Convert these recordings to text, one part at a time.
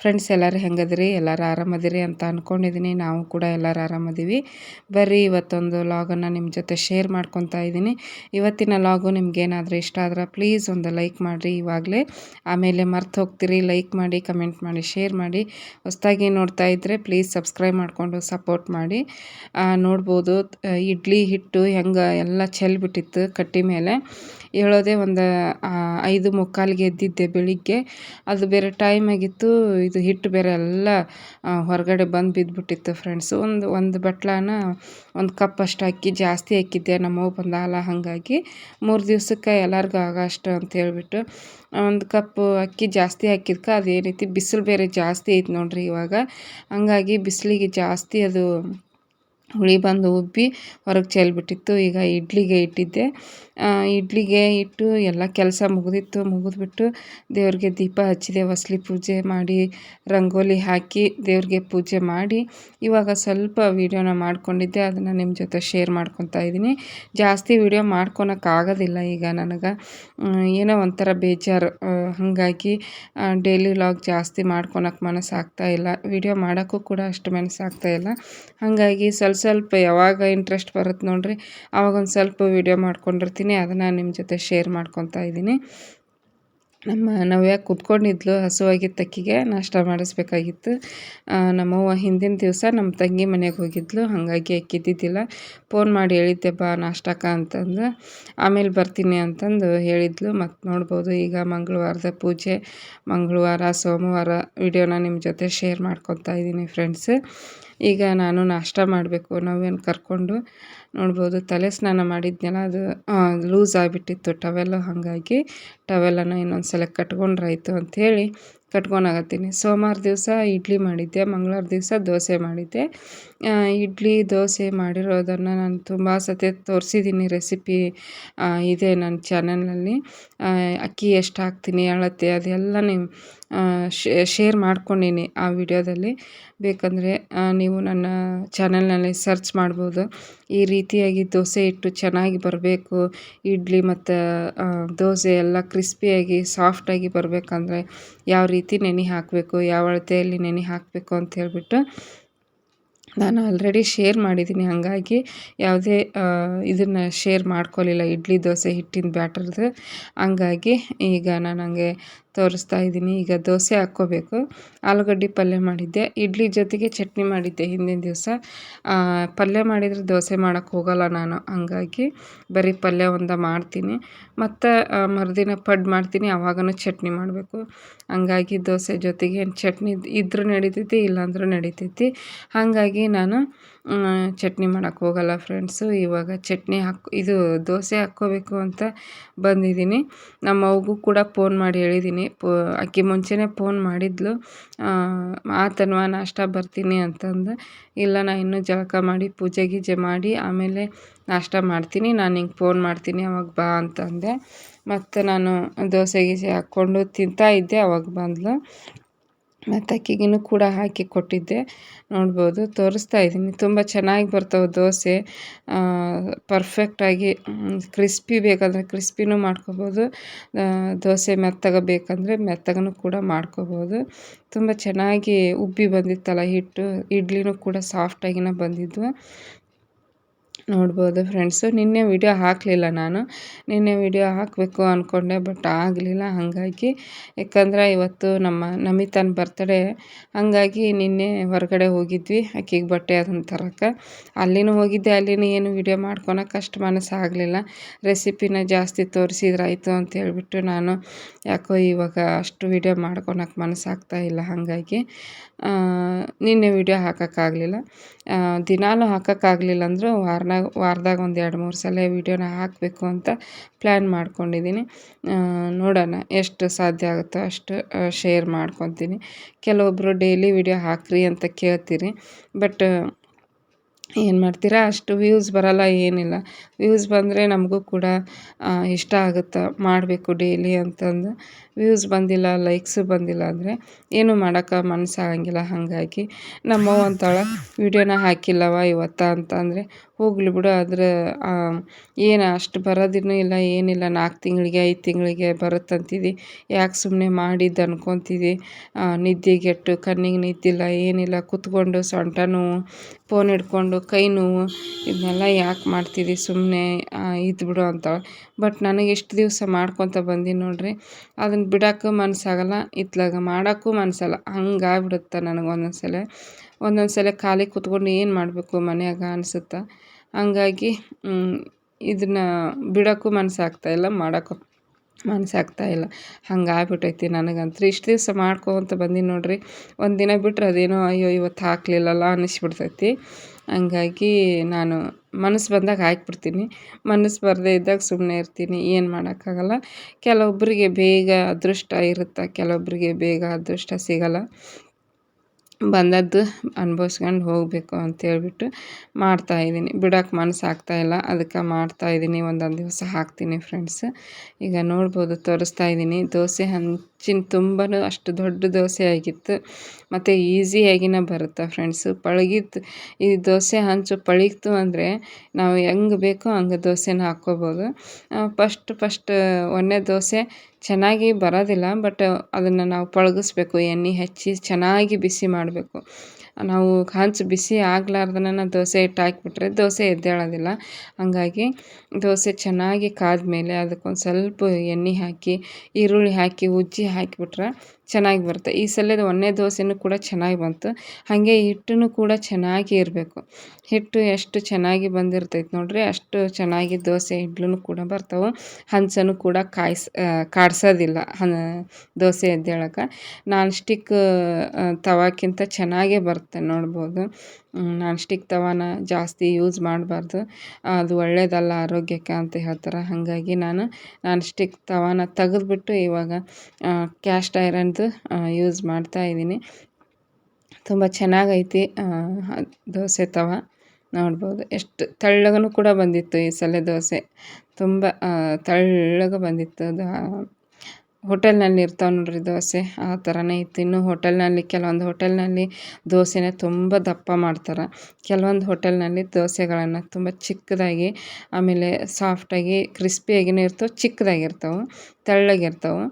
friends ಎಲ್ಲರೂ ಹೆಂಗದ್ರಿ? ಎಲ್ಲರೂ ಆರಾಮದಿರಿ ಅಂತ ಅಂದ್ಕೊಂಡಿದ್ದೀನಿ ನಾವು ಕೂಡ ಎಲ್ಲರೂ ಆರಾಮದೀವಿ. ಬರ್ರಿ, ಇವತ್ತೊಂದು ಲಾಗನ್ನು ನಿಮ್ಮ ಜೊತೆ ಶೇರ್ ಮಾಡ್ಕೊತಾ ಇದ್ದೀನಿ ಇವತ್ತಿನ ಲಾಗು ನಿಮ್ಗೇನಾದರೂ ಇಷ್ಟ ಆದ್ರೆ ಪ್ಲೀಸ್ ಒಂದು ಲೈಕ್ ಮಾಡಿರಿ ಇವಾಗಲೇ. ಆಮೇಲೆ ಮರ್ತು ಹೋಗ್ತೀರಿ ಲೈಕ್ ಮಾಡಿ ಕಮೆಂಟ್ ಮಾಡಿ ಶೇರ್ ಮಾಡಿ. ಹೊಸ್ದಾಗಿ ನೋಡ್ತಾ ಇದ್ದರೆ ಪ್ಲೀಸ್ ಸಬ್ಸ್ಕ್ರೈಬ್ ಮಾಡಿಕೊಂಡು ಸಪೋರ್ಟ್ ಮಾಡಿ. ನೋಡ್ಬೋದು ಇಡ್ಲಿ, ಹಿಟ್ಟು, ಹೆಂಗೆ ಎಲ್ಲ ಚೆಲ್ಬಿಟ್ಟಿತ್ತು ಕಟ್ಟಿ ಮೇಲೆ. ಹೇಳೋದೇ ಒಂದು ಐದು ಮುಕ್ಕಾಲಿಗೆ ಎದ್ದಿದ್ದೆ ಬೆಳಿಗ್ಗೆ. ಅದು ಬೇರೆ ಟೈಮ್ ಆಗಿತ್ತು ಇದು ಹಿಟ್ಟು ಬೇರೆ ಎಲ್ಲ ಹೊರಗಡೆ ಬಂದು ಬಿದ್ದುಬಿಟ್ಟಿತ್ತು ಫ್ರೆಂಡ್ಸು ಒಂದು ಒಂದು ಬಟ್ಲಾನ ಒಂದು ಕಪ್ ಅಷ್ಟು ಅಕ್ಕಿ ಜಾಸ್ತಿ ಹಾಕಿದ್ದೆ ನಮ್ಮವ್ವ ಬಂದಾಲ ಹಾಗಾಗಿ ಮೂರು ದಿವ್ಸಕ್ಕೆ ಎಲ್ಲರಿಗೂ ಆಗಷ್ಟು ಅಂತ ಹೇಳಿಬಿಟ್ಟು ಒಂದು ಕಪ್ಪು ಅಕ್ಕಿ ಜಾಸ್ತಿ ಹಾಕಿದ್ಕೆ ರೀತಿ ಬಿಸಿಲು ಬೇರೆ ಜಾಸ್ತಿ ಐತೆ ನೋಡಿರಿ ಇವಾಗ. ಹಂಗಾಗಿ ಬಿಸಿಲಿಗೆ ಜಾಸ್ತಿ ಅದು ಹುಳಿ ಬಂದು ಉಬ್ಬಿ ಹೊರಗೆ ಚೆಲ್ಬಿಟ್ಟಿತ್ತು. ಈಗ ಇಡ್ಲಿಗೆ ಇಟ್ಟಿದ್ದೆ. ಇಡ್ಲಿಗೆ ಇಟ್ಟು ಎಲ್ಲ ಕೆಲಸ ಮುಗಿದಿತ್ತು. ಮುಗಿದ್ಬಿಟ್ಟು ದೇವ್ರಿಗೆ ದೀಪ ಹಚ್ಚಿದೆ. ಹೊಸ್ಲಿ ಪೂಜೆ ಮಾಡಿ, ರಂಗೋಲಿ ಹಾಕಿ ದೇವ್ರಿಗೆ ಪೂಜೆ ಮಾಡಿ. ಇವಾಗ ಸ್ವಲ್ಪ ವೀಡಿಯೋನ ಮಾಡ್ಕೊಂಡಿದ್ದೆ. ಅದನ್ನು ನಿಮ್ಮ ಜೊತೆ ಶೇರ್ ಮಾಡ್ಕೊತಾ ಇದ್ದೀನಿ. ಜಾಸ್ತಿ ವೀಡಿಯೋ ಮಾಡ್ಕೊಳಕ್ಕಾಗೋದಿಲ್ಲ ಈಗ ನನಗೆ. ಏನೋ ಒಂಥರ ಬೇಜಾರು. ಹಾಗಾಗಿ ಡೈಲಿ ವ್ಲಾಗ್ ಜಾಸ್ತಿ ಮಾಡ್ಕೊಳಕ್ಕೆ ಮನಸ್ಸು ಆಗ್ತಾ ಇಲ್ಲ. ವೀಡಿಯೋ ಮಾಡೋಕ್ಕೂ ಕೂಡ ಅಷ್ಟು ಮನಸ್ಸು ಆಗ್ತಾ ಇಲ್ಲ. ಹಾಗಾಗಿ ಸ್ವಲ್ಪ ಸ್ವಲ್ಪ ಯಾವಾಗ ಇಂಟ್ರೆಸ್ಟ್ ಬರುತ್ತೆ ನೋಡಿರಿ ಆವಾಗ ಒಂದು ಸ್ವಲ್ಪ ವೀಡಿಯೋ ಮಾಡ್ಕೊಂಡಿರ್ತೀನಿ, ಅದನ್ನು ನಿಮ್ಮ ಜೊತೆ ಶೇರ್ ಮಾಡ್ಕೊತಾ ಇದ್ದೀನಿ. ನಮ್ಮ ನವ್ಯ ಕುತ್ಕೊಂಡಿದ್ಲು ಹಸುವಾಗಿ ತಕ್ಕಿಗೆ ನಾಷ್ಟ ಮಾಡಿಸ್ಬೇಕಾಗಿತ್ತು. ನಮ್ಮವ್ವ ಹಿಂದಿನ ದಿವಸ ನಮ್ಮ ತಂಗಿ ಮನೆಗೆ ಹೋಗಿದ್ಲು, ಹಾಗಾಗಿ ಅಕ್ಕಿದ್ದಿದ್ದಿಲ್ಲ ಫೋನ್ ಮಾಡಿ ಹೇಳಿದ್ದೆ, ಬಾ ನಾಷ್ಟಕ ಅಂತಂದು. ಆಮೇಲೆ ಬರ್ತೀನಿ ಅಂತಂದು ಹೇಳಿದ್ಲು ಮತ್ತು ನೋಡ್ಬೋದು ಈಗ ಮಂಗಳವಾರದ ಪೂಜೆ, ಮಂಗಳವಾರ, ಸೋಮವಾರ ವಿಡಿಯೋನ ನಿಮ್ಮ ಜೊತೆ ಶೇರ್ ಮಾಡ್ಕೊತಾ ಇದ್ದೀನಿ ಫ್ರೆಂಡ್ಸ್ ಈಗ ನಾನು ನಾಷ್ಟ ಮಾಡಬೇಕು ನಾವೇನು ಕರ್ಕೊಂಡು ನೋಡ್ಬೋದು, ತಲೆ ಸ್ನಾನ ಮಾಡಿದ್ನಲ್ಲ, ಅದು ಲೂಸ್ ಆಗಿಬಿಟ್ಟಿತ್ತು ಟವೆಲ್ಲು ಹಾಗಾಗಿ ಟವೆಲನ್ನು ಇನ್ನೊಂದು ಸಲ ಕಟ್ಕೊಂಡ್ರಾಯ್ತು ಅಂಥೇಳಿ ಕಟ್ಕೊಂಡಾಗತ್ತೀನಿ. ಸೋಮವಾರ ದಿವಸ ಇಡ್ಲಿ ಮಾಡಿದ್ದೆ, ಮಂಗಳವಾರ ದಿವಸ ದೋಸೆ ಮಾಡಿದ್ದೆ. ಇಡ್ಲಿ, ದೋಸೆ ಮಾಡಿರೋದನ್ನು ನಾನು ತುಂಬ ಸತಿ ತೋರಿಸಿದ್ದೀನಿ ರೆಸಿಪಿ ಇದೆ ನನ್ನ ಚಾನಲ್ನಲ್ಲಿ. ಅಕ್ಕಿ ಎಷ್ಟು ಹಾಕ್ತೀನಿ ಅಳತೆ ಅದೆಲ್ಲ ನೀವು ಶೇರ್ ಮಾಡ್ಕೊಂಡೀನಿ ಆ ವಿಡಿಯೋದಲ್ಲಿ. ಬೇಕಂದರೆ ನೀವು ನನ್ನ ಚಾನಲ್ನಲ್ಲಿ ಸರ್ಚ್ ಮಾಡ್ಬೋದು. ಈ ರೀತಿಯಾಗಿ ದೋಸೆ ಇಟ್ಟು ಚೆನ್ನಾಗಿ ಬರಬೇಕು. ಇಡ್ಲಿ ಮತ್ತು ದೋಸೆ ಎಲ್ಲ ಕ್ರಿಸ್ಪಿಯಾಗಿ, ಸಾಫ್ಟಾಗಿ ಬರಬೇಕಂದ್ರೆ ಯಾವ ರೀತಿ ನೆನೆ ಹಾಕಬೇಕು, ಯಾವ ಅಳತೆಯಲ್ಲಿ ನೆನೆ ಹಾಕಬೇಕು ಅಂತ ಹೇಳಿಬಿಟ್ಟು ನಾನು ಆಲ್ರೆಡಿ ಶೇರ್ ಮಾಡಿದ್ದೀನಿ ಹಾಗಾಗಿ ಯಾವುದೇ ಇದನ್ನು ಶೇರ್ ಮಾಡ್ಕೊಳ್ಳಿಲ್ಲ ಇಡ್ಲಿ, ದೋಸೆ, ಹಿಟ್ಟಿನ ಬ್ಯಾಟರ್ದು ಹಂಗಾಗಿ ಈಗ ನಾನು ಹಂಗೆ ತೋರಿಸ್ತಾ ಇದ್ದೀನಿ. ಈಗ ದೋಸೆ ಹಾಕ್ಕೋಬೇಕು. ಆಲೂಗಡ್ಡೆ ಪಲ್ಯ ಮಾಡಿದ್ದೆ. ಇಡ್ಲಿ ಜೊತೆಗೆ ಚಟ್ನಿ ಮಾಡಿದ್ದೆ ಹಿಂದಿನ ದಿವಸ. ಪಲ್ಯ ಮಾಡಿದರೆ ದೋಸೆ ಮಾಡೋಕ್ಕೆ ಹೋಗಲ್ಲ ನಾನು. ಹಂಗಾಗಿ ಬರೀ ಪಲ್ಯ ಒಂದು ಮಾಡ್ತೀನಿ. ಮತ್ತು ಮರುದಿನ ಪಡ್ ಮಾಡ್ತೀನಿ. ಅವಾಗೂ ಚಟ್ನಿ ಮಾಡಬೇಕು. ಹಂಗಾಗಿ ದೋಸೆ ಜೊತೆಗೆ ಚಟ್ನಿ ಇದ್ದರೂ ನಡೀತೈತಿ, ಇಲ್ಲಾಂದ್ರೂ ನಡೀತೈತಿ. ಹಾಗಾಗಿ ನಾನು ಚಟ್ನಿ ಮಾಡೋಕ್ಕೆ ಹೋಗಲ್ಲ ಫ್ರೆಂಡ್ಸು ಇವಾಗ ಚಟ್ನಿ ಹಾಕಿ, ಇದು ದೋಸೆ ಹಾಕ್ಕೋಬೇಕು ಅಂತ ಬಂದಿದ್ದೀನಿ. ನಮ್ಮ ಅವ್ಗೂ ಕೂಡ ಫೋನ್ ಮಾಡಿ ಹೇಳಿದ್ದೀನಿ. ಪೋ ಆಕೆ ಮುಂಚೆನೇ ಫೋನ್ ಮಾಡಿದ್ಲು. ಆತನ್ವ ನಾಷ್ಟ ಬರ್ತೀನಿ ಅಂತಂದು. ಇಲ್ಲ ನಾನು ಇನ್ನೂ ಜಳಕ ಮಾಡಿ, ಪೂಜೆ ಗೀಜೆ ಮಾಡಿ, ಆಮೇಲೆ ನಾಷ್ಟ ಮಾಡ್ತೀನಿ. ನಾನು ಹಿಂಗೆ ಫೋನ್ ಮಾಡ್ತೀನಿ ಅವಾಗ ಬಾ ಅಂತಂದೆ. ಮತ್ತು ನಾನು ದೋಸೆ ಗೀಸೆ ಹಾಕ್ಕೊಂಡು ತಿಂತಾ ಇದ್ದೆ, ಅವಾಗ ಬಂದಳು ಮತ್ತು ಕೂಡ ಹಾಕಿ ಕೊಟ್ಟಿದ್ದೆ. ನೋಡ್ಬೋದು, ತೋರಿಸ್ತಾ ಇದ್ದೀನಿ. ತುಂಬ ಚೆನ್ನಾಗಿ ಬರ್ತವೆ ದೋಸೆ. ಪರ್ಫೆಕ್ಟಾಗಿ ಕ್ರಿಸ್ಪಿ ಬೇಕಂದರೆ ಕ್ರಿಸ್ಪಿನೂ ಮಾಡ್ಕೋಬೋದು. ದೋಸೆ ಮೆತ್ತಗೆ ಬೇಕಂದರೆ ಮೆತ್ತಗೂ ಕೂಡ ಮಾಡ್ಕೋಬೋದು. ತುಂಬ ಚೆನ್ನಾಗಿ ಉಬ್ಬಿ ಬಂದಿತ್ತಲ್ಲ ಹಿಟ್ಟು, ಇಡ್ಲಿನೂ ಕೂಡ ಸಾಫ್ಟಾಗಿನೇ ಬಂದಿದ್ವು ನೋಡ್ಬೋದು ಫ್ರೆಂಡ್ಸು ನಿನ್ನೆ ವಿಡಿಯೋ ಹಾಕಲಿಲ್ಲ ನಾನು. ನಿನ್ನೆ ವಿಡಿಯೋ ಹಾಕಬೇಕು ಅಂದ್ಕೊಂಡೆ ಬಟ್ ಆಗಲಿಲ್ಲ ಹಾಗಾಗಿ. ಯಾಕಂದರೆ ಇವತ್ತು ನಮ್ಮ ನಮಿತನ ಬರ್ತಡೇ ಹಾಗಾಗಿ ನಿನ್ನೆ ಹೊರಗಡೆ ಹೋಗಿದ್ವಿ ಆಕೆಗೆ ಬಟ್ಟೆ ಅದನ್ನು ತರಕ್ಕೆ ಅಲ್ಲಿನೂ ಹೋಗಿದ್ದೆ, ಅಲ್ಲಿನೂ ಏನು ವಿಡಿಯೋ ಮಾಡ್ಕೊಳಕ್ಕೆ ಅಷ್ಟು ಮನಸ್ಸು ಆಗಲಿಲ್ಲ. ರೆಸಿಪಿನ ಜಾಸ್ತಿ ತೋರಿಸಿದ್ರಾಯಿತು ಅಂತ ಹೇಳಿಬಿಟ್ಟು ನಾನು ಯಾಕೋ ಇವಾಗ ಅಷ್ಟು ವಿಡಿಯೋ ಮಾಡ್ಕೊಳಕ್ಕೆ ಮನಸ್ಸಾಗ್ತಾ ಇಲ್ಲ ಹಾಗಾಗಿ. ನಿನ್ನೆ ವಿಡಿಯೋ ಹಾಕೋಕ್ಕಾಗಲಿಲ್ಲ ದಿನಾಲೂ ಹಾಕೋಕ್ಕಾಗಲಿಲ್ಲ ಅಂದರೂ ವಾರನಾಗ ವಾರದಾಗ ಒಂದು ಎರಡು ಮೂರು ಸಲ ವೀಡಿಯೋನ ಹಾಕಬೇಕು ಅಂತ ಪ್ಲ್ಯಾನ್ ಮಾಡ್ಕೊಂಡಿದ್ದೀನಿ ನೋಡೋಣ ಎಷ್ಟು ಸಾಧ್ಯ ಆಗುತ್ತೋ ಅಷ್ಟು ಶೇರ್ ಮಾಡ್ಕೊತೀನಿ. ಕೆಲವೊಬ್ಬರು ಡೈಲಿ ವಿಡಿಯೋ ಹಾಕ್ರಿ ಅಂತ ಕೇಳ್ತೀರಿ. ಬಟ್ ಏನು ಮಾಡ್ತೀರಾ? ಅಷ್ಟು ವ್ಯೂಸ್ ಬರೋಲ್ಲ, ಏನಿಲ್ಲ. ವ್ಯೂಸ್ ಬಂದರೆ ನಮಗೂ ಕೂಡ ಇಷ್ಟ ಆಗುತ್ತೆ? ಮಾಡಬೇಕು ಡೈಲಿ ಅಂತಂದು. ವ್ಯೂಸ್ ಬಂದಿಲ್ಲ ಲೈಕ್ಸ್ ಬಂದಿಲ್ಲ ಅಂದರೆ ಏನು ಮಾಡೋಕ್ಕೆ ಮನಸ್ಸಾಗಂಗಿಲ್ಲ. ಹಾಗಾಗಿ ನಮ್ಮವ್ವ ಅಂತಾಳೆ ವಿಡಿಯೋನ ಹಾಕಿಲ್ಲವ ಇವತ್ತ ಅಂತಂದರೆ ಹೋಗಲಿ ಬಿಡು. ಆದರೆ ಏನು ಅಷ್ಟು ಬರೋದಿನ್ನೂ ಇಲ್ಲ, ಏನಿಲ್ಲ. ನಾಲ್ಕು ತಿಂಗಳಿಗೆ, ಐದು ತಿಂಗಳಿಗೆ ಬರುತ್ತಂತಿದ್ದಿ ಯಾಕೆ ಸುಮ್ಮನೆ ಮಾಡಿದ್ದು ಅನ್ಕೊತಿದ್ದಿ ನಿದ್ದೆಗೆಟ್ಟು, ಕಣ್ಣಿಗೆ ನಿದ್ದಿಲ್ಲ, ಏನಿಲ್ಲ. ಕೂತ್ಕೊಂಡು ಸೊಂಟ ನೋವು ಫೋನ್ ಹಿಡ್ಕೊಂಡು ಕೈ ನೋವು ಇದನ್ನೆಲ್ಲ ಯಾಕೆ ಮಾಡ್ತಿದ್ದಿ ಸುಮ್ಮನೆ ಇದ್ಬಿಡು ಅಂತಾಳೆ ಬಟ್ ನನಗೆ ಎಷ್ಟು ದಿವಸ ಮಾಡ್ಕೊತ ಬಂದೀನಿ ನೋಡ್ರಿ? ಅದನ್ನು ಬಿಡೋಕ್ಕೂ ಮನಸ್ಸಾಗಲ್ಲ ಇತ್ಲಾಗ ಮಾಡೋಕ್ಕೂ ಮನಸ್ಸಲ್ಲ ಹಂಗಾಗ್ಬಿಡುತ್ತೆ ನನಗೆ ಒಂದೊಂದು ಸಲ ಒಂದೊಂದು ಸಲ ಖಾಲಿ ಕೂತ್ಕೊಂಡು ಏನು ಮಾಡಬೇಕು ಮನ್ಯಾಗ ಅನಿಸುತ್ತೆ. ಹಂಗಾಗಿ ಇದನ್ನು ಬಿಡೋಕ್ಕೂ ಮನಸ್ಸಾಗ್ತಾ ಇಲ್ಲ ಮಾಡೋಕ್ಕೂ ಮನಸ್ಸಾಗ್ತಾ ಇಲ್ಲ. ಹಂಗೆ ಆಗ್ಬಿಟ್ಟೈತಿ ನನಗಂತೂ ಇಷ್ಟು ದಿವಸ ಮಾಡ್ಕೊತ ಬಂದೀನಿ ನೋಡಿರಿ. ಒಂದು ದಿನ ಬಿಟ್ಟರೆ ಅದೇನೋ, ಅಯ್ಯೋ, ಇವತ್ತು ಹಾಕಲಿಲ್ಲಲ್ಲ ಅನ್ನಿಸ್ಬಿಡ್ತೈತಿ. ಹಂಗಾಗಿ ನಾನು ಮನಸ್ಸು ಬಂದಾಗ ಹಾಕ್ಬಿಡ್ತೀನಿ. ಮನಸ್ಸು ಬರದೇ ಇದ್ದಾಗ ಸುಮ್ಮನೆ ಇರ್ತೀನಿ. ಏನು ಮಾಡೋಕ್ಕಾಗಲ್ಲ. ಕೆಲವೊಬ್ಬರಿಗೆ ಬೇಗ ಅದೃಷ್ಟ ಇರುತ್ತೆ? ಕೆಲವೊಬ್ಬರಿಗೆ ಬೇಗ ಅದೃಷ್ಟ ಸಿಗಲ್ಲ. ಬಂದದ್ದು ಅನ್ಭವಿಸ್ಕೊಂಡು ಹೋಗಬೇಕು ಅಂತೇಳ್ಬಿಟ್ಟು ಮಾಡ್ತಾಯಿದ್ದೀನಿ ಬಿಡೋಕೆ ಮನಸ್ಸು ಆಗ್ತಾಯಿಲ್ಲ ಅದಕ್ಕೆ ಮಾಡ್ತಾಯಿದ್ದೀನಿ ಒಂದೊಂದು ದಿವಸ ಹಾಕ್ತೀನಿ ಫ್ರೆಂಡ್ಸ್. ಈಗ ನೋಡ್ಬೋದು, ತೋರಿಸ್ತಾ ಇದ್ದೀನಿ. ದೋಸೆ ಹಂಚಿನ ತುಂಬಾ ಅಷ್ಟು ದೊಡ್ಡ ದೋಸೆ ಆಗಿತ್ತು. ಮತ್ತು ಈಸಿಯಾಗಿನೇ ಬರುತ್ತೆ ಫ್ರೆಂಡ್ಸು? ಪಳಗಿತ್ತು ಈ ದೋಸೆ ಹಂಚು ಪಳಗಿತು ಅಂದರೆ ನಾವು ಹೆಂಗೆ ಬೇಕೋ ಹಂಗೆ ದೋಸೆನ ಹಾಕ್ಕೋಬೋದು. ಫಸ್ಟ್ ಫಸ್ಟ್ ಒಂದನೇ ದೋಸೆ ಚೆನ್ನಾಗಿ ಬರೋದಿಲ್ಲ ಬಟ್ ಅದನ್ನು ನಾವು ಪಳಗಿಸ್ಬೇಕು, ಎಣ್ಣೆ ಹಚ್ಚಿ ಚೆನ್ನಾಗಿ ಬಿಸಿ ಮಾಡಬೇಕು. ನಾವು ಹಂಚು ಬಿಸಿ ಆಗ್ಲಾರ್ದನ ದೋಸೆ ಹಿಟ್ಟು ಹಾಕಿಬಿಟ್ರೆ ದೋಸೆ ಎದ್ದೇಳೋದಿಲ್ಲ ಹಂಗಾಗಿ ದೋಸೆ ಚೆನ್ನಾಗಿ ಕಾದ್ಮೇಲೆ ಅದಕ್ಕೊಂದು ಸ್ವಲ್ಪ ಎಣ್ಣೆ ಹಾಕಿ, ಈರುಳ್ಳಿ ಹಾಕಿ, ಉಜ್ಜಿ ಹಾಕಿಬಿಟ್ರೆ ಚೆನ್ನಾಗಿ ಬರುತ್ತೆ. ಈ ಸಲದ ಒಂದನೇ ದೋಸೆನೂ ಕೂಡ ಚೆನ್ನಾಗಿ ಬಂತು. ಹಾಗೆ ಹಿಟ್ಟೂ ಕೂಡ ಚೆನ್ನಾಗಿ ಇರಬೇಕು. ಹಿಟ್ಟು ಎಷ್ಟು ಚೆನ್ನಾಗಿ ಬಂದಿರ್ತೈತೆ ನೋಡಿರಿ, ಅಷ್ಟು ಚೆನ್ನಾಗಿ ದೋಸೆ ಇಡ್ಲೂ ಕೂಡ ಬರ್ತಾವೆ. ಹಂಚನು ಕೂಡ ಕಾಯ್ಸ್ ಕಾಡ್ಸೋದಿಲ್ಲ ಹ ದೋಸೆ ಎದ್ದೇಳಕ್ಕೆ ನಾನ್ ಸ್ಟಿಕ್ ತವಾಕ್ಕಿಂತ ಚೆನ್ನಾಗೇ ಬರುತ್ತೆ ನೋಡ್ಬೋದು. ನಾನ್ ಸ್ಟಿಕ್ ತವಾನ ಜಾಸ್ತಿ ಯೂಸ್ ಮಾಡಬಾರ್ದು. ಅದು ಒಳ್ಳೆಯದಲ್ಲ ಆರೋಗ್ಯಕ್ಕೆ ಅಂತ ಹೇಳ್ತಾರೆ. ಹಾಗಾಗಿ ನಾನು ನಾನ್ ಸ್ಟಿಕ್ ತವಾನ ತೆಗೆದ್ಬಿಟ್ಟು ಇವಾಗ ಕ್ಯಾಸ್ಟ್ ಐರನ್ದು ಯೂಸ್ ಮಾಡ್ತಾಯಿದ್ದೀನಿ ತುಂಬ ಚೆನ್ನಾಗೈತಿ ದೋಸೆ ತವ. ನೋಡ್ಬೋದು, ಎಷ್ಟು ತೆಳ್ಳಗನೂ ಕೂಡ ಬಂದಿತ್ತು ಈ ಸಲ ದೋಸೆ. ತುಂಬ ತೆಳ್ಳಗೆ ಬಂದಿತ್ತು ಅದು ಹೋಟೆಲ್ನಲ್ಲಿ ಇರ್ತಾವೆ ನೋಡಿರಿ ದೋಸೆ. ಆ ಥರನೇ ಇತ್ತು. ಇನ್ನು ಹೋಟೆಲ್ನಲ್ಲಿ ಕೆಲವೊಂದು ಹೋಟೆಲ್ನಲ್ಲಿ ದೋಸೆನ ತುಂಬ ದಪ್ಪ ಮಾಡ್ತಾರೆ. ಕೆಲವೊಂದು ಹೋಟೆಲ್ನಲ್ಲಿ ದೋಸೆಗಳನ್ನು ತುಂಬ ಚಿಕ್ಕದಾಗಿ, ಆಮೇಲೆ ಸಾಫ್ಟಾಗಿ ಕ್ರಿಸ್ಪಿಯಾಗಿಯೂ ಇರ್ತವೆ, ಚಿಕ್ಕದಾಗಿರ್ತವೆ, ತೆಳ್ಳಗಿರ್ತವೆ.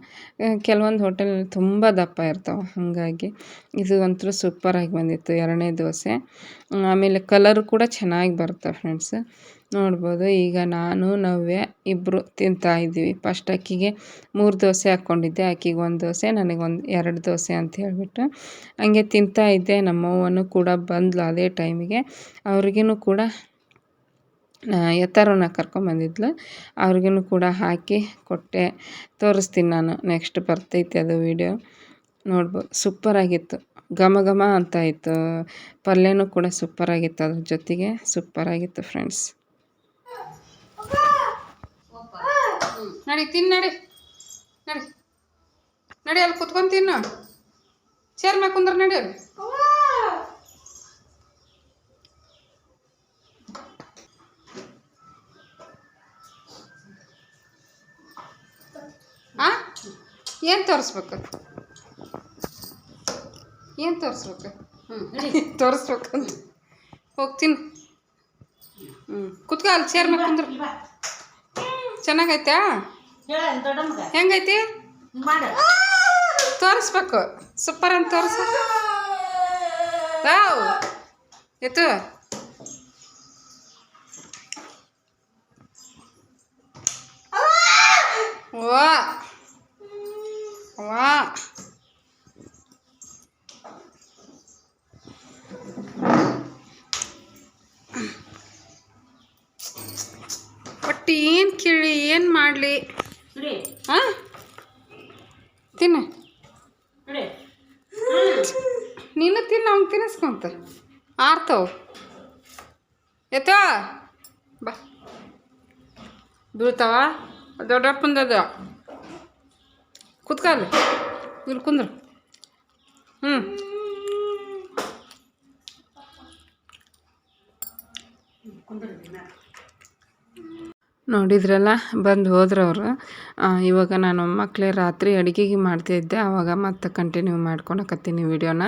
ಕೆಲವೊಂದು ಹೋಟೆಲ್ನಲ್ಲಿ ತುಂಬ ದಪ್ಪ ಇರ್ತವೆ. ಹಾಗಾಗಿ ಇದು ಒಂಥರ ಸೂಪರಾಗಿ ಬಂದಿತ್ತು ಎರಡನೇ ದೋಸೆ. ಆಮೇಲೆ ಕಲರ್ ಕೂಡ ಚೆನ್ನಾಗಿ ಬರುತ್ತೆ ಫ್ರೆಂಡ್ಸ್. ನೋಡ್ಬೋದು. ಈಗ ನಾನು, ನವ್ಯ ಇಬ್ಬರು ತಿಂತಾಯಿದ್ದೀವಿ ಫಸ್ಟ್ ಅಕ್ಕಿಗೆ ಮೂರು ದೋಸೆ ಹಾಕ್ಕೊಂಡಿದ್ದೆ. ಆಕಿಗೆ ಒಂದು ದೋಸೆ, ನನಗೆ ಒಂದು ಎರಡು ದೋಸೆ ಅಂತ ಹೇಳಿಬಿಟ್ಟು ಹಂಗೆ ತಿಂತಾಯಿದ್ದೆ ನಮ್ಮವ್ವನೂ ಕೂಡ ಬಂದ್ಲು ಅದೇ ಟೈಮಿಗೆ. ಅವ್ರಿಗೂ ಕೂಡ ಎತ್ತಾರನ್ನ ಕರ್ಕೊಂಬಂದಿದ್ಲು. ಅವ್ರಿಗೂ ಕೂಡ ಹಾಕಿ ಕೊಟ್ಟೆ. ತೋರಿಸ್ತೀನಿ ನಾನು ನೆಕ್ಸ್ಟ್ ಬರ್ತೈತೆ ಅದು ವೀಡಿಯೋ. ನೋಡ್ಬೋದು. ಸೂಪರಾಗಿತ್ತು. ಘಮ ಘಮ ಅಂತ ಇತ್ತು. ಪಲ್ಯನೂ ಕೂಡ ಸೂಪರಾಗಿತ್ತು ಅದ್ರ ಜೊತೆಗೆ. ಸೂಪರಾಗಿತ್ತು ಫ್ರೆಂಡ್ಸ್. ನಡಿ ತಿನ್ ನಡಿ. ನಡಿ. ನಡಿ, ಅಲ್ಲಿ ಕುತ್ಕೊಂಡು ತಿನ್ನು. ಚೇರ್ ಮ್ಯಾಗ ಕುಂದ್ರ ನಡಿ. ಅಲ್ಲಿ ಆ? ಏನು ತೋರಿಸ್ಬೇಕು? ಏನು ತೋರಿಸ್ಬೇಕು? ಹ್ಞೂ ತೋರಿಸ್ಬೇಕಂತ ಹೋಗ್ತೀನಿ ಹ್ಞೂ ಕುತ್ಕೋ, ಅಲ್ಲಿ ಚೇರ್ ಮ್ಯಾಗ ಕುಂದ್ರ. ಚೆನ್ನಾಗೈತಾ? ಹೆಂಗೈತಿ? ತೋರಿಸ್ಬೇಕು. ಸೂಪರ್ ಅಂತ ತೋರಿಸ. ರಾವ್ ಎತ್ತು. ವಾ. ವಾ. ಒಟ್ಟು ಏನು ಕೇಳಿ ಏನು ಮಾಡಲಿ? ಹಾಂ ತಿನ್ನ. ನೀನು ತಿನ್ನು ಅವ್ನು ತಿನ್ನಿಸ್ಕೊಂತ. ಆರ್ತವ. ಎತ್ತ? ಬಾ. ಬೀಳ್ತಾವ? ದೊಡ್ಡಪ್ಪಂದದ ಕುತ್ಕಲ್ಲ ಇಲ್ಲಿ ಕುಂದ್ರು. ಹ್ಞೂ ನೋಡಿದ್ರಲ್ಲ, ಬಂದು ಹೋದ್ರು ಅವರು. ಇವಾಗ ನಾನು ಮಕ್ಕಳೇ ರಾತ್ರಿ ಅಡುಗೆಗೆ ಮಾಡ್ತಿದ್ದೆ ಆವಾಗ ಮತ್ತೆ ಕಂಟಿನ್ಯೂ ಮಾಡ್ಕೊಳಕತ್ತೀನಿ ವಿಡಿಯೋನ.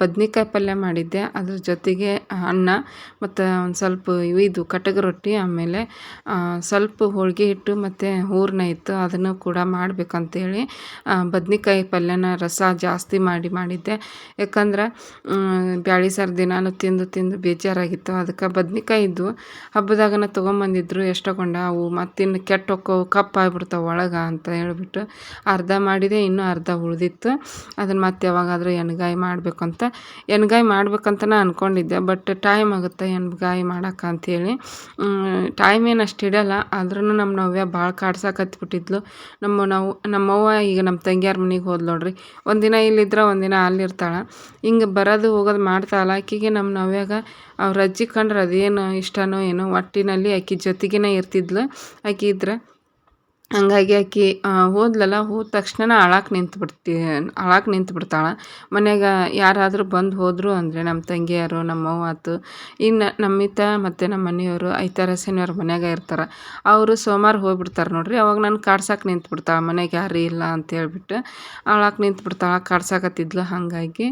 ಬದ್ನಿಕಾಯಿ ಪಲ್ಯ ಮಾಡಿದ್ದೆ, ಅದ್ರ ಜೊತೆಗೆ ಅನ್ನ, ಮತ್ತು ಒಂದು ಸ್ವಲ್ಪ ಇದು ಕಟಗ ರೊಟ್ಟಿ, ಆಮೇಲೆ ಸ್ವಲ್ಪ ಹೋಳಿಗೆ ಹಿಟ್ಟು, ಮತ್ತು ಹೂರಣ ಇತ್ತು, ಅದನ್ನು ಕೂಡ ಮಾಡಬೇಕಂತೇಳಿ ಬದ್ನಿಕಾಯಿ ಪಲ್ಯನ ರಸ ಜಾಸ್ತಿ ಮಾಡಿ ಮಾಡಿದ್ದೆ. ಯಾಕಂದ್ರೆ ಬ್ಯಾಳಿ ಸಾರು ದಿನಾನು ತಿಂದು ತಿಂದು ಬೇಜಾರಾಗಿತ್ತು, ಅದಕ್ಕೆ ಬದ್ನಿಕಾಯಿ ಇದ್ದು ಹಬ್ಬದಾಗನ ತೊಗೊಂಬಂದಿದ್ರು ಎಷ್ಟೊಂಡು ಅವು ಮತ್ತಿನ್ನು ಕೆಟ್ಟು ಹೊಕ್ಕವು ಕಪ್ಪಾಗ್ಬಿಡ್ತಾವೆ ಒಳಗೆ ಅಂತ ಹೇಳ್ಬಿಟ್ಟು ಅರ್ಧ ಮಾಡಿದೆ, ಇನ್ನೂ ಅರ್ಧ ಉಳಿದಿತ್ತು. ಅದನ್ನು ಮತ್ತೆ ಯಾವಾಗಾದರೂ ಎಣ್ಗಾಯಿ ಮಾಡಬೇಕು ಅಂತ, ಎಣ್ಗಾಯಿ ಮಾಡ್ಬೇಕಂತನೇ ಅಂದ್ಕೊಂಡಿದ್ದೆ ಬಟ್ ಟೈಮ್ ಆಗುತ್ತೆ ಎಣ್ಗಾಯಿ ಮಾಡೋಕೆ ಅಂಥೇಳಿ ಟೈಮ್ ಏನು ಅಷ್ಟು ಇಡಲ್ಲ ಆದ್ರೂ ನಮ್ಮ ನವ್ಯ ಭಾಳ ಕಾಡ್ಸಕತ್ಬಿಟ್ಟಿದ್ಲು. ನಮ್ಮ ನಾವು, ನಮ್ಮವ್ವ ಈಗ ನಮ್ಮ ತಂಗಿಯಾರ ಮನೆಗೆ ಹೋದ್ ನೋಡ್ರಿ, ಒಂದಿನ ಇಲ್ಲಿದ್ರೆ ಒಂದಿನ ಅಲ್ಲಿರ್ತಾಳೆ. ಹಿಂಗೆ ಬರೋದು ಹೋಗೋದು ಮಾಡ್ತಾಳೆ, ಆಕೆಗೆ ನಮ್ಮ ನವ್ಯಾಗ ಅವ್ರ ಅಜ್ಜಿ ಕಂಡ್ರೆ ಅದೇನು ಇಷ್ಟನೋ ಏನೋ ಒಟ್ಟಿನಲ್ಲಿ ಆಕೆ ಜೊತೆಗೇನೆ ಇರ್ತಿದ್ಲು. ಆಕೆ ಇದ್ರೆ ಹಂಗಾಗಿ ಆಕೆ ಹೋದ್ಲಲ್ಲ ಹೋದ ತಕ್ಷಣ ಅಳಾಕೆ ನಿಂತು ಬಿಡ್ತಿ ಅಳಾಕೆ ನಿಂತು ಬಿಡ್ತಾಳೆ ಮನ್ಯಾಗ ಯಾರಾದರೂ ಬಂದು ಹೋದರು ಅಂದರೆ ನಮ್ಮ ತಂಗಿಯರು ನಮ್ಮ ಅವ್ವ, ಆತು, ಇನ್ನು ನಮ್ಮಿತ ಮತ್ತು ನಮ್ಮ ಮನೆಯವರು ಐತಾರ, ಶನಿವಾರ ಮನ್ಯಾಗ ಇರ್ತಾರೆ. ಅವರು ಸೋಮವಾರ ಹೋಗ್ಬಿಡ್ತಾರೆ ನೋಡ್ರಿ, ಅವಾಗ ನಾನು ಕಾಡ್ಸಕ್ಕೆ ನಿಂತು ಬಿಡ್ತಾಳೆ ಮನೆಗೆ ಯಾರೂ ಇಲ್ಲ ಅಂತ ಹೇಳ್ಬಿಟ್ಟು ಅಳಕ್ಕೆ ನಿಂತು ಬಿಡ್ತಾಳೆ ಕಾಡ್ಸಕತ್ತಿದ್ಲು. ಹಾಗಾಗಿ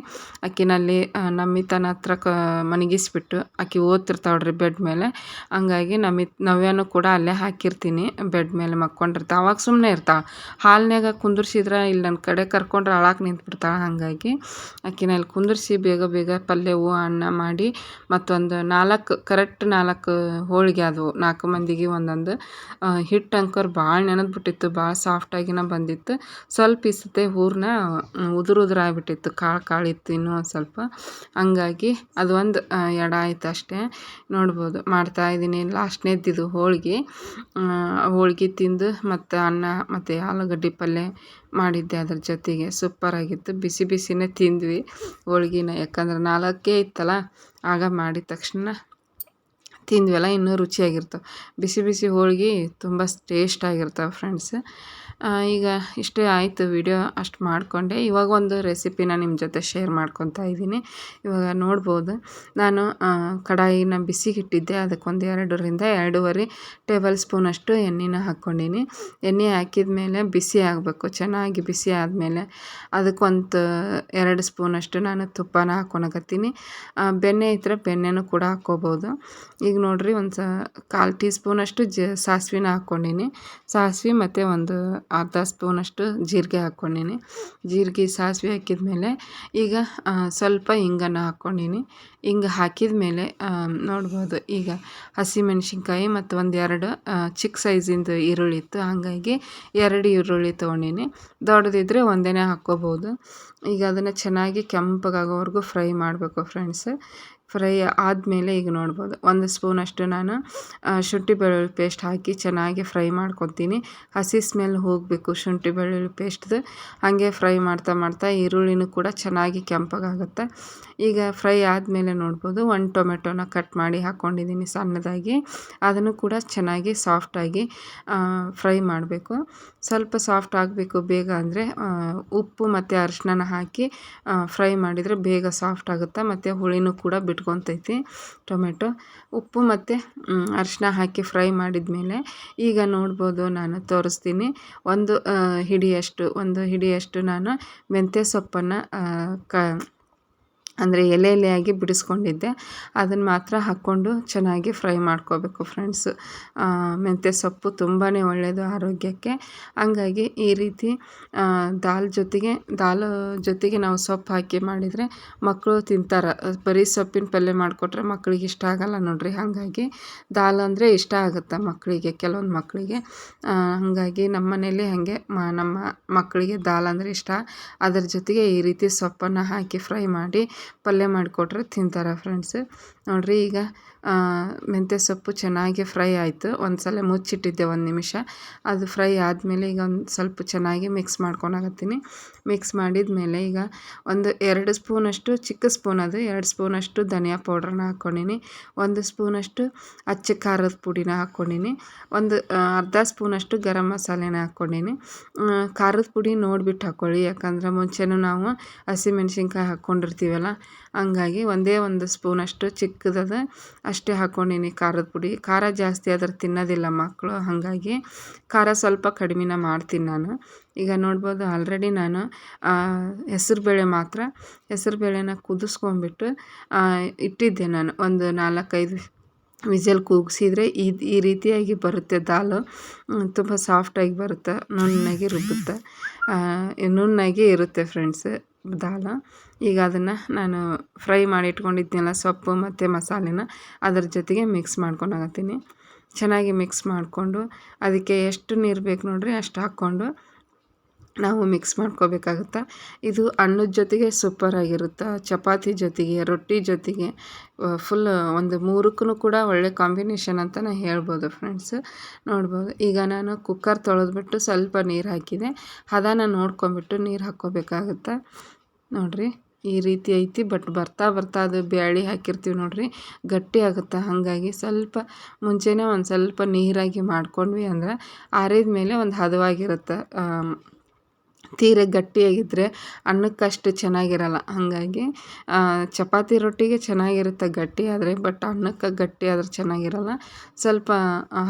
ಆಕಿನಲ್ಲಿ ನಮ್ಮಿತನ ಹತ್ರ ಕ, ಮನಗಿಸ್ಬಿಟ್ಟು ಆಕೆ ಓದ್ತಿರ್ತಾಳ್ರಿ ಬೆಡ್ ಮೇಲೆ. ಹಂಗಾಗಿ ನಮ್ಮಿ ನವ್ಯನೂ ಕೂಡ ಅಲ್ಲೇ ಹಾಕಿರ್ತೀನಿ. ಬೆಡ್ ಮೇಲೆ ಮಕ್ಕೊಂಡಿರ್ತಾಳೆ ಅವಾಗ ಸುಮ್ಮನೆ ಇರ್ತಾವೆ ಹಾಲ್ನ್ಯಾಗ ಕುಂದ್ರಿಸಿದ್ರೆ ಇಲ್ಲಿ ನನ್ನ ಕಡೆ ಕರ್ಕೊಂಡ್ರೆ ಅಳಾಕೆ ನಿಂತ್ಬಿಡ್ತಾಳೆ ಹಾಗಾಗಿ. ಆಕಿನ ಇಲ್ಲಿ ಕುಂದಿರ್ಸಿ ಬೇಗ ಬೇಗ ಪಲ್ಯವು ಅನ್ನ ಮಾಡಿ ಮತ್ತೊಂದು ನಾಲ್ಕು ಕರೆಕ್ಟ್ ನಾಲ್ಕು ಹೋಳಿಗೆ ಆದವು. ನಾಲ್ಕು ಮಂದಿಗೆ ಒಂದೊಂದು ಹಿಟ್ಟು ಅಂಕರ್ ಭಾಳ ನೆನೆದ್ಬಿಟ್ಟಿತ್ತು ಭಾಳ ಸಾಫ್ಟಾಗಿನ ಬಂದಿತ್ತು. ಸ್ವಲ್ಪ ಇಸತೆ ಊರ್ನ ಉದುರು ಉದುರು ಆಗಿಬಿಟ್ಟಿತ್ತು. ಕಾಳು ಕಾಳು ಇತ್ತು ಇನ್ನೂ ಒಂದು ಸ್ವಲ್ಪ. ಹಂಗಾಗಿ ಅದು ಒಂದು ಎಡ ಆಯ್ತು ಅಷ್ಟೇ. ನೋಡ್ಬೋದು, ಮಾಡ್ತಾ ಇದ್ದೀನಿ ಲಾಸ್ಟ್ನೇದ್ದು ಇದು ಹೋಳಿಗೆ. ಹೋಳಿಗೆ ತಿಂದು ಮತ್ತು ಅನ್ನ ಮತ್ತು ಆಲೂಗಡ್ಡೆ ಪಲ್ಯ ಮಾಡಿದ್ದೆ ಅದ್ರ ಜೊತೆಗೆ. ಸೂಪ್ಪರಾಗಿತ್ತು ಬಿಸಿ ಬಿಸಿನೇ ತಿಂದ್ವಿ ಹೋಳ್ಗಿನ. ಯಾಕಂದ್ರೆ ನಾಲ್ಕೇ ಇತ್ತಲ್ಲ, ಆಗ ಮಾಡಿದ ತಕ್ಷಣ ತಿಂದ್ವಲ್ಲ ಇನ್ನೂ ರುಚಿಯಾಗಿರ್ತವೆ. ಬಿಸಿ ಬಿಸಿ ಹೋಳ್ಗೆ ತುಂಬ ಟೇಸ್ಟಾಗಿರ್ತವೆ ಫ್ರೆಂಡ್ಸ್. ಈಗ ಇಷ್ಟೇ ಆಯಿತು ವಿಡಿಯೋ ಅಷ್ಟು ಮಾಡಿಕೊಂಡೆ. ಇವಾಗ ಒಂದು ರೆಸಿಪಿನ ನಿಮ್ಮ ಜೊತೆ ಶೇರ್ ಮಾಡ್ಕೊತಾ ಇದ್ದೀನಿ. ಇವಾಗ ನೋಡ್ಬೋದು. ನಾನು ಕಡಾಯಿನ ಬಿಸಿಗಿಟ್ಟಿದ್ದೆ. ಅದಕ್ಕೊಂದು ಎರಡರಿಂದ ಎರಡೂವರೆ ಟೇಬಲ್ ಸ್ಪೂನಷ್ಟು ಎಣ್ಣೆನ ಹಾಕ್ಕೊಂಡೀನಿ. ಎಣ್ಣೆ ಹಾಕಿದ ಮೇಲೆ ಬಿಸಿ ಆಗಬೇಕು. ಚೆನ್ನಾಗಿ ಬಿಸಿ ಆದಮೇಲೆ ಅದಕ್ಕೊಂದು ಎರಡು ಸ್ಪೂನಷ್ಟು ನಾನು ತುಪ್ಪನ ಹಾಕ್ಕೊಳಕತ್ತೀನಿ ಬೆಣ್ಣೆ ಇದ್ದರೆ ಬೆಣ್ಣೆನೂ ಕೂಡ ಹಾಕ್ಕೋಬೋದು. ಈಗ ನೋಡಿರಿ ಒಂದು ಸ ಕಾಲು ಟೀ ಸ್ಪೂನಷ್ಟು ಜ, ಸಾಸಿವೆನ ಹಾಕ್ಕೊಂಡೀನಿ. ಸಾಸಿವೆ ಮತ್ತು ಒಂದು ಅರ್ಧ ಸ್ಪೂನಷ್ಟು ಜೀರಿಗೆ ಹಾಕ್ಕೊಂಡೀನಿ. ಜೀರಿಗೆ, ಸಾಸಿವೆ ಹಾಕಿದ ಮೇಲೆ ಈಗ ಸ್ವಲ್ಪ ಹಿಂಗನ್ನು ಹಾಕ್ಕೊಂಡೀನಿ. ಹಿಂಗೆ ಹಾಕಿದ ಮೇಲೆ ನೋಡ್ಬೋದು ಈಗ ಹಸಿಮೆಣ್ಸಿನ್ಕಾಯಿ ಮತ್ತು ಒಂದು ಎರಡು ಚಿಕ್ಕ ಸೈಜಿಂದು ಈರುಳ್ಳಿ ಇತ್ತು. ಹಾಗಾಗಿ ಎರಡು ಈರುಳ್ಳಿ ತೊಗೊಂಡೀನಿ. ದೊಡ್ಡದಿದ್ದರೆ ಒಂದೇ ಹಾಕ್ಕೋಬೋದು. ಈಗ ಅದನ್ನು ಚೆನ್ನಾಗಿ ಕೆಂಪಗಾಗೋವರೆಗೂ ಫ್ರೈ ಮಾಡಬೇಕು ಫ್ರೆಂಡ್ಸ್. ಫ್ರೈ ಆದಮೇಲೆ ಈಗ ನೋಡ್ಬೋದು. ಒಂದು ಸ್ಪೂನಷ್ಟು ನಾನು ಶುಂಠಿ ಬೆಳ್ಳುಳ್ಳಿ ಪೇಸ್ಟ್ ಹಾಕಿ ಚೆನ್ನಾಗಿ ಫ್ರೈ ಮಾಡ್ಕೊತೀನಿ. ಹಸಿ ಸ್ಮೆಲ್ ಹೋಗಬೇಕು ಶುಂಠಿ ಬೆಳ್ಳುಳ್ಳಿ ಪೇಸ್ಟ್ದು. ಹಾಗೆ ಫ್ರೈ ಮಾಡ್ತಾ ಮಾಡ್ತಾ ಈರುಳ್ಳಿನೂ ಕೂಡ ಚೆನ್ನಾಗಿ ಕೆಂಪಗಾಗುತ್ತೆ ಈಗ ಫ್ರೈ ಆದಮೇಲೆ ನೋಡ್ಬೋದು, ಒಂದು ಟೊಮೆಟೊನ ಕಟ್ ಮಾಡಿ ಹಾಕ್ಕೊಂಡಿದ್ದೀನಿ ಸಣ್ಣದಾಗಿ. ಅದನ್ನು ಕೂಡ ಚೆನ್ನಾಗಿ ಸಾಫ್ಟಾಗಿ ಫ್ರೈ ಮಾಡಬೇಕು. ಸ್ವಲ್ಪ ಸಾಫ್ಟ್ ಆಗಬೇಕು ಬೇಗ ಅಂದರೆ ಉಪ್ಪು ಮತ್ತು ಅರಿಶಿನ ಹಾಕಿ ಫ್ರೈ ಮಾಡಿದರೆ ಬೇಗ ಸಾಫ್ಟ್ ಆಗುತ್ತೆ, ಮತ್ತು ಹುಳಿನೂ ಕೂಡ ಬಿಟ್ಕೊತೈತಿ ಟೊಮೆಟೊ. ಉಪ್ಪು ಮತ್ತು ಅರಿಶಿನ ಹಾಕಿ ಫ್ರೈ ಮಾಡಿದ ಮೇಲೆ ಈಗ ನೋಡ್ಬೋದು ನಾನು ತೋರಿಸ್ತೀನಿ. ಒಂದು ಹಿಡಿಯಷ್ಟು ಒಂದು ಹಿಡಿಯಷ್ಟು ನಾನು ಮೆಂತ್ಯ ಸೊಪ್ಪನ್ನು ಕ ಅಂದರೆ ಎಲೆ ಎಲೆಯಾಗಿ ಬಿಡಿಸ್ಕೊಂಡಿದ್ದೆ. ಅದನ್ನು ಮಾತ್ರ ಹಾಕ್ಕೊಂಡು ಚೆನ್ನಾಗಿ ಫ್ರೈ ಮಾಡ್ಕೋಬೇಕು ಫ್ರೆಂಡ್ಸ್. ಮೆಂತ್ಯ ಸೊಪ್ಪು ತುಂಬಾ ಒಳ್ಳೆಯದು ಆರೋಗ್ಯಕ್ಕೆ. ಹಂಗಾಗಿ ಈ ರೀತಿ ದಾಲ್ ಜೊತೆಗೆ ದಾಲ್ ಜೊತೆಗೆ ನಾವು ಸೊಪ್ಪು ಹಾಕಿ ಮಾಡಿದರೆ ಮಕ್ಕಳು ತಿಂತಾರೆ. ಬರೀ ಸೊಪ್ಪಿನ ಪಲ್ಯ ಮಾಡಿಕೊಟ್ರೆ ಮಕ್ಕಳಿಗೆ ಇಷ್ಟ ಆಗಲ್ಲ ನೋಡಿರಿ. ಹಾಗಾಗಿ ದಾಲ್ ಅಂದರೆ ಇಷ್ಟ ಆಗುತ್ತೆ ಮಕ್ಕಳಿಗೆ ಕೆಲವೊಂದು ಮಕ್ಕಳಿಗೆ ಹಾಗಾಗಿ ನಮ್ಮ ಮನೇಲಿ ಹಾಗೆ ನಮ್ಮ ಮಕ್ಕಳಿಗೆ ದಾಲ್ ಅಂದರೆ ಇಷ್ಟ. ಅದ್ರ ಜೊತೆಗೆ ಈ ರೀತಿ ಸೊಪ್ಪನ್ನು ಹಾಕಿ ಫ್ರೈ ಮಾಡಿ ಪಲ್ಯ ಮಾಡಿಕೊಟ್ರೆ ತಿಂತಾರೆ ಫ್ರೆಂಡ್ಸ್ ನೋಡಿರಿ ಈಗ ಮೆಂತ್ಯ ಸೊಪ್ಪು ಚೆನ್ನಾಗಿ ಫ್ರೈ ಆಯಿತು. ಒಂದು ಸಲ ಮುಚ್ಚಿಟ್ಟಿದ್ದೆ ಒಂದು ನಿಮಿಷ. ಅದು ಫ್ರೈ ಆದಮೇಲೆ ಈಗ ಒಂದು ಸ್ವಲ್ಪ ಚೆನ್ನಾಗಿ ಮಿಕ್ಸ್ ಮಾಡ್ಕೊಳಕತ್ತೀನಿ ಮಿಕ್ಸ್ ಮಾಡಿದ ಮೇಲೆ ಈಗ ಒಂದು ಎರಡು ಸ್ಪೂನಷ್ಟು ಚಿಕ್ಕ ಸ್ಪೂನ್ ಅದು, ಎರಡು ಸ್ಪೂನಷ್ಟು ಧನಿಯಾ ಪೌಡ್ರನ್ನ ಹಾಕ್ಕೊಂಡೀನಿ ಒಂದು ಸ್ಪೂನಷ್ಟು ಅಚ್ಚ ಖಾರದ ಪುಡಿನ ಹಾಕ್ಕೊಂಡೀನಿ ಒಂದು ಅರ್ಧ ಸ್ಪೂನಷ್ಟು ಗರಂ ಮಸಾಲೆನ ಹಾಕ್ಕೊಂಡೀನಿ ಖಾರದ ಪುಡಿ ನೋಡಿಬಿಟ್ಟು ಹಾಕ್ಕೊಳ್ಳಿ ಯಾಕಂದ್ರೆ ಮುಂಚೆನೂ ನಾವು ಹಸಿಮೆಣ್ಸಿನ್ಕಾಯಿ ಹಾಕ್ಕೊಂಡಿರ್ತೀವಲ್ಲ ಹಂಗಾಗಿ ಒಂದೇ ಒಂದು ಸ್ಪೂನ್ ಅಷ್ಟು ಚಿಕ್ಕದದ ಅಷ್ಟೇ ಹಾಕ್ಕೊಂಡಿನಿ ಖಾರದ ಪುಡಿ. ಖಾರ ಜಾಸ್ತಿ ಆದ್ರೆ ತಿನ್ನೋದಿಲ್ಲ ಮಕ್ಕಳು ಹಾಗಾಗಿ ಖಾರ ಸ್ವಲ್ಪ ಕಡಿಮೆನ ಮಾಡ್ತೀನಿ ನಾನು. ಈಗ ನೋಡ್ಬೋದು ಆಲ್ರೆಡಿ ನಾನು ಹೆಸರುಬೇಳೆ ಮಾತ್ರ, ಹೆಸರುಬೇಳೆನ ಕುದಿಸ್ಕೊಂಬಿಟ್ಟು ಇಟ್ಟಿದ್ದೆ ನಾನು. ಒಂದು ನಾಲ್ಕೈದು ವಿಜಲ್ ಕೂಗಿಸಿದರೆ ಇದು ಈ ರೀತಿಯಾಗಿ ಬರುತ್ತೆ ದಾಲು. ತುಂಬ ಸಾಫ್ಟಾಗಿ ಬರುತ್ತೆ, ನುಣ್ಣಗೆ ರುಬ್ಬುತ್ತೆ. ನುಣ್ಣಗೆ ಇರುತ್ತೆ ಫ್ರೆಂಡ್ಸ್ ದಾಲ. ಈಗ ಅದನ್ನು ನಾನು ಫ್ರೈ ಮಾಡಿ ಇಟ್ಕೊಂಡಿದ್ದೀನಲ್ಲ ಸೊಪ್ಪು ಮತ್ತು ಮಸಾಲೆನ ಅದ್ರ ಜೊತೆಗೆ ಮಿಕ್ಸ್ ಮಾಡ್ಕೊಂಡು ಚೆನ್ನಾಗಿ ಮಿಕ್ಸ್ ಮಾಡಿಕೊಂಡು ಅದಕ್ಕೆ ಎಷ್ಟು ನೀರು ಬೇಕು ನೋಡಿರಿ ಅಷ್ಟು ಹಾಕ್ಕೊಂಡು ನಾವು ಮಿಕ್ಸ್ ಮಾಡ್ಕೋಬೇಕಾಗುತ್ತೆ? ಇದು ಅನ್ನದ ಜೊತೆಗೆ ಸೂಪರಾಗಿರುತ್ತೆ ಚಪಾತಿ ಜೊತೆಗೆ, ರೊಟ್ಟಿ ಜೊತೆಗೆ ಫುಲ್ ಒಂದು ಮೂರಕ್ಕೂ ಕೂಡ ಒಳ್ಳೆ ಕಾಂಬಿನೇಷನ್ ಅಂತ ನಾನು ಹೇಳ್ಬೋದು ಫ್ರೆಂಡ್ಸ್ ನೋಡ್ಬೋದು. ಈಗ ನಾನು ಕುಕ್ಕರ್ ತೊಳೆದ್ಬಿಟ್ಟು ಸ್ವಲ್ಪ ನೀರು ಹಾಕಿದೆ. ಹದನ ನೋಡ್ಕೊಂಬಿಟ್ಟು ನೀರು ಹಾಕ್ಕೋಬೇಕಾಗುತ್ತೆ? ನೋಡಿರಿ. ಈ ರೀತಿ ಐತಿ ಬಟ್ ಬರ್ತಾ ಬರ್ತಾ ಅದು ಬ್ಯಾಳಿ ಹಾಕಿರ್ತೀವಿ ನೋಡಿರಿ. ಗಟ್ಟಿ ಆಗುತ್ತೆ? ಹಾಗಾಗಿ ಸ್ವಲ್ಪ ಮುಂಚೆನೇ ಒಂದು ಸ್ವಲ್ಪ ನೀರಾಗಿ ಮಾಡ್ಕೊಂಡ್ವಿ ಅಂದ್ರೆ ಆರಿದ ಮೇಲೆ ಒಂದು ಹದವಾಗಿರುತ್ತೆ? ತೀರ ಗಟ್ಟಿಯಾಗಿದ್ದರೆ ಅನ್ನಕ್ಕಷ್ಟು ಚೆನ್ನಾಗಿರಲ್ಲ. ಹಾಗಾಗಿ ಚಪಾತಿ ರೊಟ್ಟಿಗೆ ಚೆನ್ನಾಗಿರುತ್ತೆ ಗಟ್ಟಿ ಆದರೆ, ಬಟ್ ಅನ್ನಕ್ಕೆ ಗಟ್ಟಿ ಆದ್ರೆ ಚೆನ್ನಾಗಿರಲ್ಲ. ಸ್ವಲ್ಪ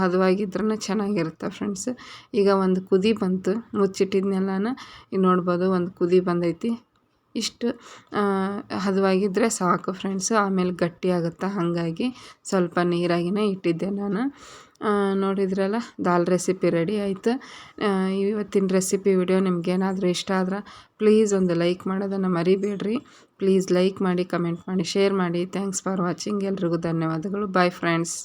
ಹದವಾಗಿದ್ರೂ ಚೆನ್ನಾಗಿರುತ್ತೆ ಫ್ರೆಂಡ್ಸ್. ಈಗ ಒಂದು ಕುದಿ ಬಂತು, ಮುಚ್ಚಿಟ್ಟಿದ್ನೆಲ್ಲನ ಈಗ ನೋಡ್ಬೋದು, ಒಂದು ಕುದಿ ಬಂದೈತಿ. ಇಷ್ಟು ಹದವಾಗಿದ್ದರೆ ಸಾಕು ಫ್ರೆಂಡ್ಸ್ ಆಮೇಲೆ ಗಟ್ಟಿ ಆಗುತ್ತೆ? ಹಾಗಾಗಿ ಸ್ವಲ್ಪ ನೀರಾಗಿನೇ ಇಟ್ಟಿದ್ದೆ ನಾನು. ನೋಡಿದ್ರಲ್ಲ, ದಾಲ್ ರೆಸಿಪಿ ರೆಡಿ ಆಯಿತು. ಇವತ್ತಿನ ರೆಸಿಪಿ ವಿಡಿಯೋ ನಿಮ್ಗೇನಾದರೂ ಇಷ್ಟ ಆದ್ರೆ ಪ್ಲೀಸ್ ಒಂದು ಲೈಕ್ ಮಾಡೋದನ್ನು ಮರಿಬೇಡ್ರಿ. ಪ್ಲೀಸ್ ಲೈಕ್ ಮಾಡಿ ಕಮೆಂಟ್ ಮಾಡಿ ಶೇರ್ ಮಾಡಿ. ಥ್ಯಾಂಕ್ಸ್ ಫಾರ್ ವಾಚಿಂಗ್ ಎಲ್ರಿಗೂ ಧನ್ಯವಾದಗಳು. Bye friends